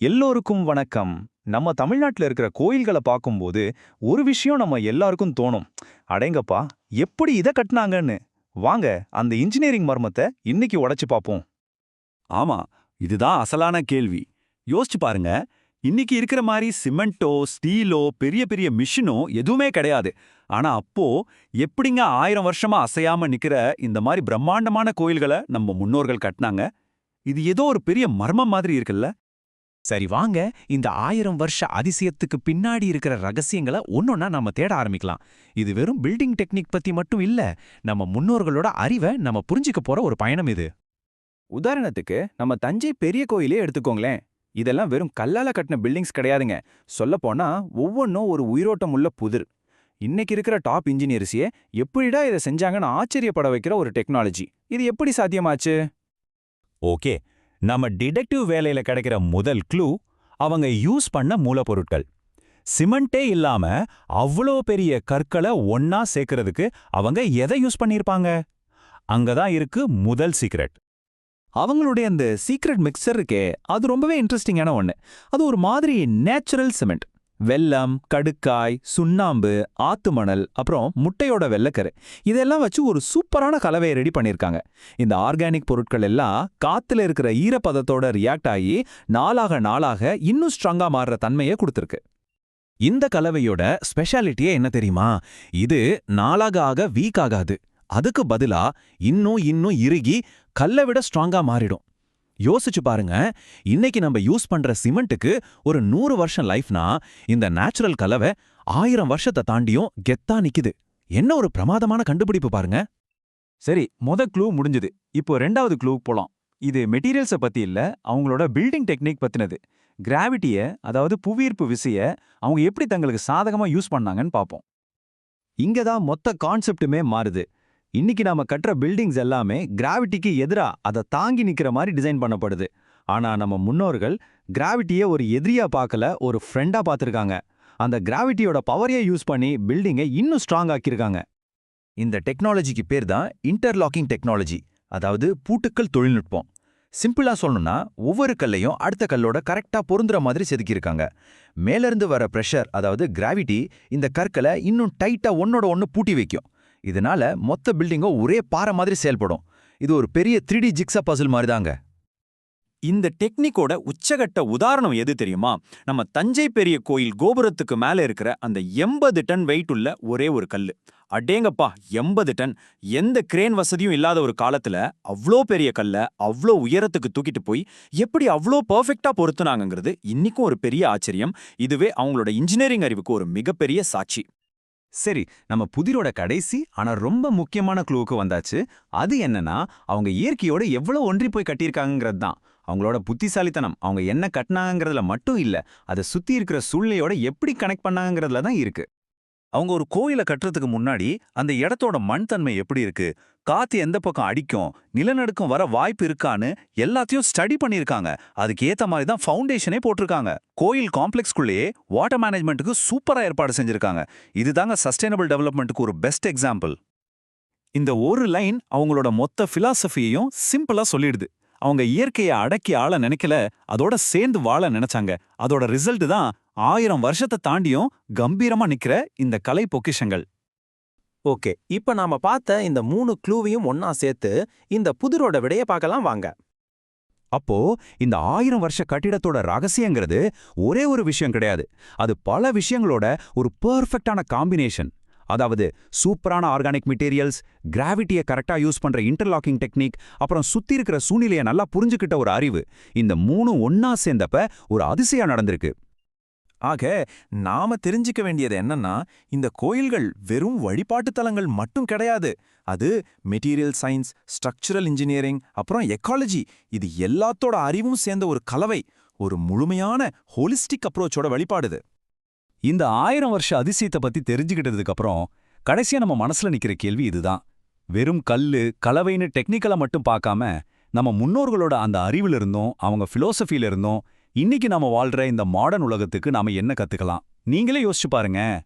எல்லோருக்கும் வணக்கம். நம்ம தமிழ்நாட்டுல இருக்கிற கோயில்களை பார்க்கும்போது ஒரு விஷயம் நம்ம எல்லாருக்கும் தோணும். அடேங்கப்பா எப்படி இதை கட்டுனாங்கன்னு. வாங்க அந்த இன்ஜினியரிங் மர்மத்தை இன்னைக்கு உடைச்சு பார்ப்போம். ஆமா இதுதான் அசலான கேள்வி. யோசிச்சு பாருங்க இன்னைக்கு இருக்கிற மாதிரி சிமெண்ட்டோ ஸ்டீலோ பெரிய பெரிய மிஷினோ எதுவுமே கிடையாது. ஆனா அப்போ எப்படிங்க ஆயிரம் வருஷமா அசையாம நிக்கிற இந்த மாதிரி பிரம்மாண்டமான கோயில்களை நம்ம முன்னோர்கள் கட்டினாங்க? இது ஏதோ ஒரு பெரிய மர்மம் மாதிரி இருக்குல்ல. சரி வாங்க இந்த ஆயிரம் வருஷ அதிசயத்துக்கு பின்னாடி இருக்கிற ரகசியங்களை ஒன்னொன்னா நம்ம தேட ஆரம்பிக்கலாம். இது வெறும் பில்டிங் டெக்னிக் பத்தி மட்டும் இல்ல நம்ம முன்னோர்களோட அறிவை நம்ம புரிஞ்சுக்க போற ஒரு பயணம் இது. உதாரணத்துக்கு நம்ம தஞ்சை பெரிய கோயிலே எடுத்துக்கோங்களேன். இதெல்லாம் வெறும் கல்லால கட்டின பில்டிங்ஸ் கிடையாதுங்க. சொல்லப்போனா ஒவ்வொன்றும் ஒரு உயிரோட்டம் உள்ள புதிர். இன்னைக்கு இருக்கிற டாப் இன்ஜினியர்ஸையே எப்படிடா இதை செஞ்சாங்கன்னு ஆச்சரியப்பட வைக்கிற ஒரு டெக்னாலஜி இது எப்படி சாத்தியமாச்சு? ஓகே. நம்ம டிடெக்டிவ் வேலையில கிடைக்கிற முதல் க்ளூ அவங்க யூஸ் பண்ண மூலப்பொருட்கள். சிமெண்டே இல்லாம அவ்வளோ பெரிய கற்களை ஒன்னா சேர்க்கறதுக்கு அவங்க எதை யூஸ் பண்ணியிருப்பாங்க? அங்கதான் இருக்கு முதல் சீக்ரெட். அவங்களுடைய அந்த சீக்ரெட் மிக்சர் இருக்கே அது ரொம்பவே இன்ட்ரெஸ்டிங்கான ஒன்று அது ஒரு மாதிரி நேச்சுரல் சிமெண்ட். வெல்லம் கடுக்காய் சுண்ணாம்பு ஆத்து மணல் அப்புறம் முட்டையோட வெள்ளக்கரு. இதெல்லாம் வச்சு ஒரு சூப்பரான கலவையை ரெடி பண்ணியிருக்காங்க இந்த ஆர்கானிக் பொருட்கள் எல்லாம் காத்துல இருக்கிற ஈரப்பதத்தோட ரியாக்ட் ஆகி நாளாக நாளாக இன்னும் ஸ்ட்ராங்கா மாறுற தன்மையை கொடுத்துருக்கு. இந்த கலவையோட ஸ்பெஷாலிட்டியே என்ன தெரியுமா? இது நாளாக ஆக வீக் ஆகாது. அதுக்கு பதிலா இன்னும் இன்னும் இறுகி கல்லை விட ஸ்ட்ராங்கா மாறிடும். யோசிச்சு பாருங்க. இன்னைக்கு நம்ம யூஸ் பண்ற சிமெண்ட்டுக்கு ஒரு நூறு வருஷம் லைஃப்னா இந்த நேச்சுரல் கலவை ஆயிரம் வருஷத்தை தாண்டியும் கெத்தா நிக்குது. என்ன ஒரு பிரமாதமான கண்டுபிடிப்பு பாருங்க. சரி மொத க்ளூ முடிஞ்சது. இப்போ ரெண்டாவது க்ளூ போலாம். இது மெட்டீரியல்ஸை பத்தி இல்ல அவங்களோட பில்டிங் டெக்னிக் பத்தினது. கிராவிட்டிய அதாவது புவியீர்ப்பு விசைய அவங்க எப்படி தங்களுக்கு சாதகமா யூஸ் பண்ணாங்கன்னு பார்ப்போம் இங்க தான் மொத்த கான்செப்ட்டுமே மாறுது. இன்னைக்கு நாம கட்டுற பில்டிங்ஸ் எல்லாமே கிராவிட்டிக்கு எதிரா அதை தாங்கி நிக்கிற மாதிரி டிசைன் பண்ணப்படுது. ஆனா நம்ம முன்னோர்கள் கிராவிட்டியை ஒரு எதிரியா பார்க்கல ஒரு ஃப்ரெண்டா பார்த்துருக்காங்க. அந்த கிராவிட்டியோட பவரையே யூஸ் பண்ணி பில்டிங்கை இன்னும் ஸ்ட்ராங் ஆக்கியிருக்காங்க. இந்த டெக்னாலஜிக்கு பேர் தான் இன்டர்லாக்கிங் டெக்னாலஜி அதாவது பூட்டுக்கள் தொழில்நுட்பம். சிம்பிளா சொல்லணும்னா ஒவ்வொரு கல்லையும் அடுத்த கல்லோட கரெக்டா பொருந்துற மாதிரி செதுக்கியிருக்காங்க. மேலிருந்து வர பிரஷர் அதாவது கிராவிட்டி இந்த கற்களை இன்னும் டைட்டா ஒன்னோட ஒன்று பூட்டி வைக்கும். இதனால மொத்த பில்டிங்கும் ஒரே பாறை மாதிரி செயல்படும். இது ஒரு பெரிய த்ரீ டி ஜிக்ஸா பசில் மாதிரி தாங்க இந்த டெக்னிக்கோட உச்சகட்ட உதாரணம் எது தெரியுமா? நம்ம தஞ்சை பெரிய கோயில் கோபுரத்துக்கு மேல இருக்கிற அந்த எண்பது டன் வெயிட் உள்ள ஒரே ஒரு கல்லு. அடேங்கப்பா எண்பது டன். எந்த கிரேன் வசதியும் இல்லாத ஒரு காலத்துல அவ்ளோ பெரிய கல்ல அவ்ளோ உயரத்துக்கு தூக்கிட்டு போய் எப்படி அவ்ளோ பர்ஃபெக்டாக பொருத்துனாங்கிறது இன்னிக்கும் ஒரு பெரிய ஆச்சரியம். இதுவே அவங்களோட இன்ஜினியரிங் அறிவுக்கு ஒரு மிகப்பெரிய சாட்சி. சரி நம்ம புதிரோட கடைசி ஆனா ரொம்ப முக்கியமான க்ளூவுக்கு வந்தாச்சு. அது என்னன்னா அவங்க இயற்கையோட எவ்வளவு ஒன்றி போய் கட்டியிருக்காங்கிறது தான் அவங்களோட புத்திசாலித்தனம் அவங்க என்ன கட்டினாங்கிறதுல மட்டும் இல்ல அதை சுத்தி இருக்கிற சூழ்நிலையோட எப்படி கனெக்ட் பண்ணாங்கிறதுல தான் இருக்கு. அவங்க ஒரு கோயிலை கட்டுறதுக்கு முன்னாடி அந்த இடத்தோட மண் தன்மை எப்படி இருக்கு? காத்து எந்த பக்கம் அடிக்கும்? நிலநடுக்கம் வர வாய்ப்பு இருக்கான்னு எல்லாத்தையும் ஸ்டடி பண்ணியிருக்காங்க. அதுக்கு ஏத்த மாதிரி தான் ஃபவுண்டேஷனே போட்டிருக்காங்க. கோயில் காம்ப்ளெக்ஸ்குள்ளேயே வாட்டர் மேனேஜ்மெண்ட்டுக்கு சூப்பரா ஏற்பாடு செஞ்சிருக்காங்க. இதுதாங்க சஸ்டைனபிள் டெவலப்மெண்ட்டுக்கு ஒரு பெஸ்ட் எக்ஸாம்பிள் இந்த ஒரு லைன் அவங்களோட மொத்த பிலாசபியையும் சிம்பிளா சொல்லிடுது. அவங்க இயற்கையை அடக்கி ஆள நினைக்கல அதோட சேர்ந்து வாழ நினைச்சாங்க. அதோட ரிசல்ட் தான் ஆயிரம் வருஷத்தை தாண்டியும் கம்பீரமா நிக்கிற இந்த கலை பொக்கிஷங்கள். ஓகே இப்ப நாம பார்த்த இந்த மூணு க்ளூவையும் ஒன்னா சேர்த்து இந்த புதிரோட விடைய பார்க்கலாம் வாங்க. அப்போ இந்த ஆயிரம் வருஷ கட்டிடத்தோட ரகசியங்கிறது ஒரே ஒரு விஷயம் கிடையாது. அது பல விஷயங்களோட ஒரு பெர்ஃபெக்டான காம்பினேஷன் அதாவது சூப்பரான ஆர்கானிக் மெட்டீரியல்ஸ் கிராவிட்டியை கரெக்டா யூஸ் பண்ற இன்டர்லாக்கிங் டெக்னிக் அப்புறம் சுத்தி இருக்கிற சூழ்நிலையை நல்லா புரிஞ்சுக்கிட்ட ஒரு அறிவு. இந்த மூணும் ஒன்னா சேர்ந்தப்ப ஒரு அதிசயம் நடந்திருக்கு. ஆக நாம தெரிஞ்சுக்க வேண்டியது என்னன்னா இந்த கோயில்கள் வெறும் வழிபாட்டு தலங்கள் மட்டும் கிடையாது. அது மெட்டீரியல் சயின்ஸ் ஸ்ட்ரக்சரல் இன்ஜினியரிங் அப்புறம் எக்காலஜி இது எல்லாத்தோட அறிவும் சேர்ந்த ஒரு கலவை ஒரு முழுமையான ஹோலிஸ்டிக் அப்ரோச்சோட வழிபாடுது இந்த ஆயிரம் வருஷ அதிசயத்தை பத்தி தெரிஞ்சுக்கிட்டதுக்கு அப்புறம் கடைசியா நம்ம மனசுல நிக்கிற கேள்வி இதுதான். வெறும் கல்லு கலவைன்னு டெக்னிக்கலா மட்டும் பார்க்காம நம்ம முன்னோர்களோட அந்த அறிவிலிருந்தும் அவங்க பிலோசஃபில இருந்தும் இன்னைக்கு நாம வாழ்ற இந்த மாடர்ன் உலகத்துக்கு நாம என்ன கத்துக்கலாம்? நீங்களே யோசிச்சு பாருங்க.